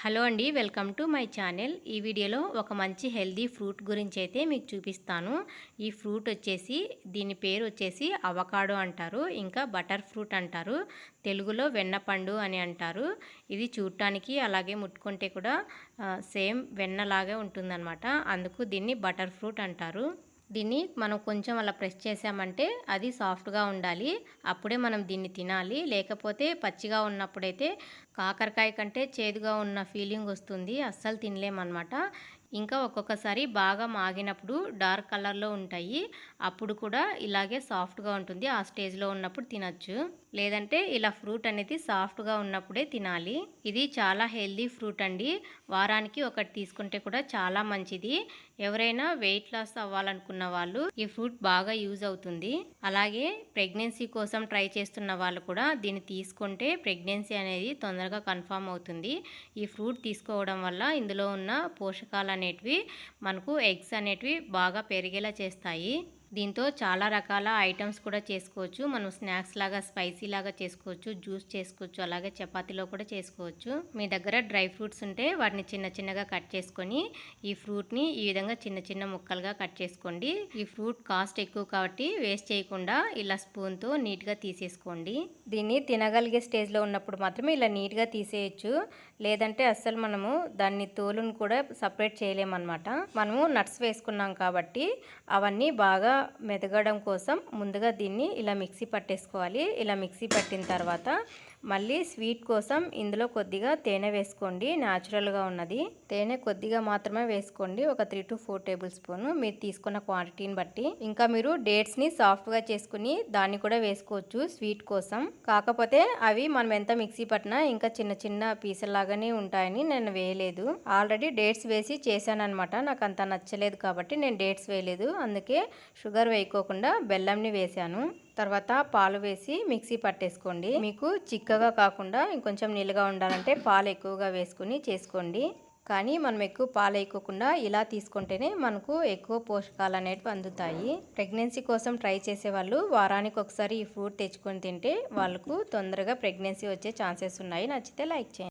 Hello అండి welcome to my channel. ఈ వీడియోలో ఒక మంచి హెల్దీ ఫ్రూట్ గురించి అయితే మీకు చూపిస్తాను. ఈ ఫ్రూట్ వచ్చేసి దీని పేరు వచ్చేసి అవకాడో అంటారు ఇంకా బటర్ ఫ్రూట్ అంటారు తెలుగులో వెన్నపండు అని అంటారు. ఇది చూడటానికి అలాగే ముట్టుకుంటే కూడా సేమ్ వెన్నలాగే ఉంటుందన్నమాట. అందుకు దీన్ని బటర్ ఫ్రూట్ అంటారు. దీన్ని మనం కొంచెం అలా ప్రెస్ చేసామంటే అది సాఫ్ట్గా ఉండాలి. అప్పుడే మనం దీన్ని తినాలి. లేకపోతే పచ్చిగా ఉన్నప్పుడైతే కాకరకాయ కంటే చేదుగా ఉన్న ఫీలింగ్ వస్తుంది. అస్సలు తినలేమన్నమాట. ఇంకా ఒక్కొక్కసారి బాగా మాగినప్పుడు డార్క్ కలర్లో ఉంటాయి. అప్పుడు కూడా ఇలాగే సాఫ్ట్గా ఉంటుంది. ఆ స్టేజ్లో ఉన్నప్పుడు తినచ్చు. లేదంటే ఇలా ఫ్రూట్ అనేది సాఫ్ట్గా ఉన్నప్పుడే తినాలి. ఇది చాలా హెల్దీ ఫ్రూట్ అండి. వారానికి ఒకటి తీసుకుంటే కూడా చాలా మంచిది. ఎవరైనా వెయిట్ లాస్ అవ్వాలనుకున్న వాళ్ళు ఈ ఫ్రూట్ బాగా యూజ్ అవుతుంది. అలాగే ప్రెగ్నెన్సీ కోసం ట్రై చేస్తున్న వాళ్ళు కూడా దీన్ని తీసుకుంటే ప్రెగ్నెన్సీ అనేది తొందరగా కన్ఫామ్ అవుతుంది. ఈ ఫ్రూట్ తీసుకోవడం వల్ల ఇందులో ఉన్న పోషకాలు అనేటివి మనకు ఎగ్స్ అనేటివి బాగా పెరిగేలా చేస్తాయి. దీంతో చాలా రకాల ఐటమ్స్ కూడా చేసుకోవచ్చు. మనం స్నాక్స్ లాగా స్పైసీ లాగా చేసుకోవచ్చు జ్యూస్ చేసుకోవచ్చు అలాగే చపాతీలో కూడా చేసుకోవచ్చు. మీ దగ్గర డ్రై ఫ్రూట్స్ ఉంటే వాటిని చిన్న చిన్నగా కట్ చేసుకొని ఈ ఫ్రూట్ని ఈ విధంగా చిన్న చిన్న ముక్కలుగా కట్ చేసుకోండి. ఈ ఫ్రూట్ కాస్ట్ ఎక్కువ కాబట్టి వేస్ట్ చేయకుండా ఇలా స్పూన్తో నీట్గా తీసేసుకోండి. దీన్ని తినగలిగే స్టేజ్లో ఉన్నప్పుడు మాత్రమే ఇలా నీట్గా తీసేయచ్చు. లేదంటే అస్సలు మనము దాన్ని తోలును కూడా సపరేట్ చేయలేమన్నమాట. మనము నట్స్ వేసుకున్నాం కాబట్టి అవన్నీ బాగా మెదగడం కోసం ముందుగా దీన్ని ఇలా మిక్సీ పట్టేసుకోవాలి. ఇలా మిక్సీ పట్టిన తర్వాత మళ్ళీ స్వీట్ కోసం ఇందులో కొద్దిగా తేనె వేసుకోండి న్యాచురల్గా ఉన్నది. తేనె కొద్దిగా మాత్రమే వేసుకోండి ఒక three to four tablespoon. మీరు తీసుకున్న క్వాంటిటీని బట్టి. ఇంకా మీరు డేట్స్ని సాఫ్ట్గా చేసుకుని దాన్ని కూడా వేసుకోవచ్చు స్వీట్ కోసం. కాకపోతే అవి మనం ఎంత మిక్సీ పట్టినా ఇంకా చిన్న చిన్న పీసులాగానే ఉంటాయని నేను వేయలేదు. ఆల్రెడీ డేట్స్ వేసి చేశాను అనమాట నాకు అంత నచ్చలేదు కాబట్టి నేను డేట్స్ వేయలేదు. అందుకే షుగర్ వేయకోకుండా బెల్లంని వేశాను. తర్వాత పాలు వేసి మిక్సీ పట్టేసుకోండి. మీకు చిక్కగా కాకుండా ఇంకొంచెం నీళ్ళగా ఉండాలంటే పాలు ఎక్కువగా వేసుకుని చేసుకోండి. కానీ మనం ఎక్కువ పాలు ఎక్కువకుండా ఇలా తీసుకుంటేనే మనకు ఎక్కువ పోషకాలు అనేవి అందుతాయి. ప్రెగ్నెన్సీ కోసం ట్రై చేసే వాళ్ళు వారానికి ఒకసారి ఈ ఫ్రూట్ తెచ్చుకొని తింటే వాళ్ళకు తొందరగా ప్రెగ్నెన్సీ వచ్చే ఛాన్సెస్ ఉన్నాయి. నచ్చితే లైక్ చేయండి.